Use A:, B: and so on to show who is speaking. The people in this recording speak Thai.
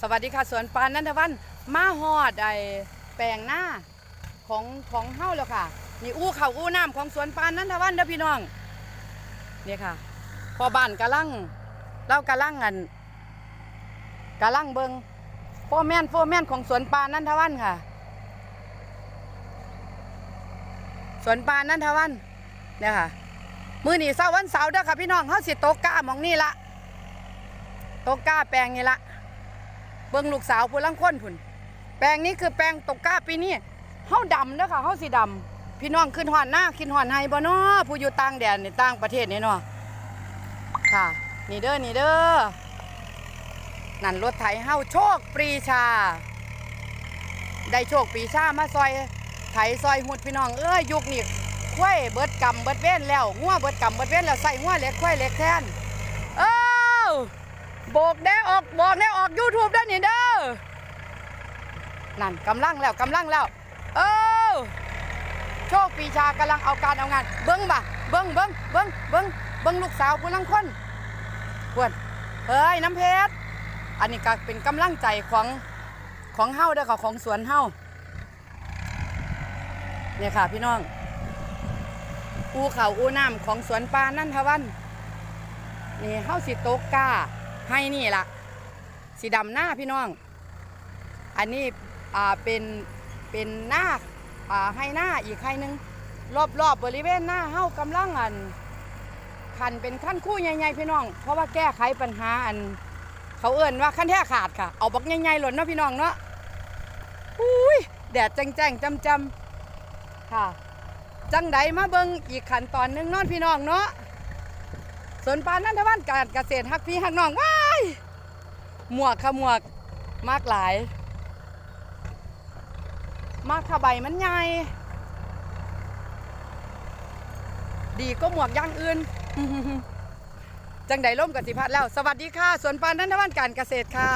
A: สวัสดีค่ะสวนปานนันทวันมาฮอดไอแปลงหน้าของของเฮ้าแล้วค่ะนี่อู้เขาอู้น้ำของสวนปานนันทวันเด้อพี่น้องนี่ค่ะ พอบ้านกะลังเล่ากะลังอันกะลังเบิงโฟแมนโฟแมนของสวนปานนันทวันค่ะ สวนปานนันทวันเนี่ยค่ะมือหนีเสาร์วันเสาร์เด้อค่ะพี่น้องเฮาสิโตกก้ามองนี่ละโตกก้าแปลงนี่ละ เบิ่งลูกสาวผู้ลังค้นพุ่นแปลงนี้คือแปลงตกกล้าปีนี้เฮาดำเด้อค่ะเฮาสีดำพี่น้องขึ้นหอนหน้าขึ้นหอนไฮบ่เนาะผู้อยู่ต่างแดนในต่างประเทศนี่เนาะค่ะ นี่เด้อนี่เด้อนั่นรถไถเฮาโชคปรีชา ได้โชคปรีชามาซอยไถซอยหุดพี่น้องเอ้ยยุคนี้ควายเบิดกำเบิดเว้นแล้วงัวเบิดกำเบิดเว้นแล้วใส่งัวเล็กควายเล็กแทน โบกแน่ออกบอกแน่ออกยูทูบได้นี่เด้อนั่นกำลังแล้วกำลังแล้ว เออโชคปีชากำลังเอาการเอางาน เบิ้งบ่ะเบิ้งเบิ้งเบิ้งเบิ้งเบิ้งลูกสาวผู้ลังคนพวนเฮ้ยน้ำเพชรอันนี้ก็เป็นกำลังใจของของเฮาเด้อค่ะของสวนเฮาเนี่ยค่ะพี่น้องอูเขาอูน้ำของสวนปลานั่นทวันนี่เฮาสิโตกกา ให้นี่ละสีดำหน้าพี่น้อง อันนี้อ่าเป็นเป็นหน้าอ่าให้หน้าอีกให้หนึงรอบๆบบริเวณหน้าเฮากำลังอันขันเป็นขั้นคู่ใหญ่ๆพี่น้อง เพราะว่าแก้ไขปัญหาอัน เขาเอื่นว่าขั้นแท้ขาดค่ะ เอาบักใหญ่ๆหล่นเนาะพี่น้องเนาะอุ้ยแดดแจ้งๆจำๆค่ะ จังใดมาเบิงอีกขั้นตอนหนึงนอนพี่น้องเนาะสวนปานนันทวันการเกษตรฮักพี่ฮักน้องว้า ยหมวกค่ะหมวกมากหลาย มากค่ะใบมันใหญ่ดีก็หมวกย่างอื่น จังไดร่มกับสิพัดแล้ว สวัสดีค่ะ สวนปานนันทวันการเกษตรค่ะ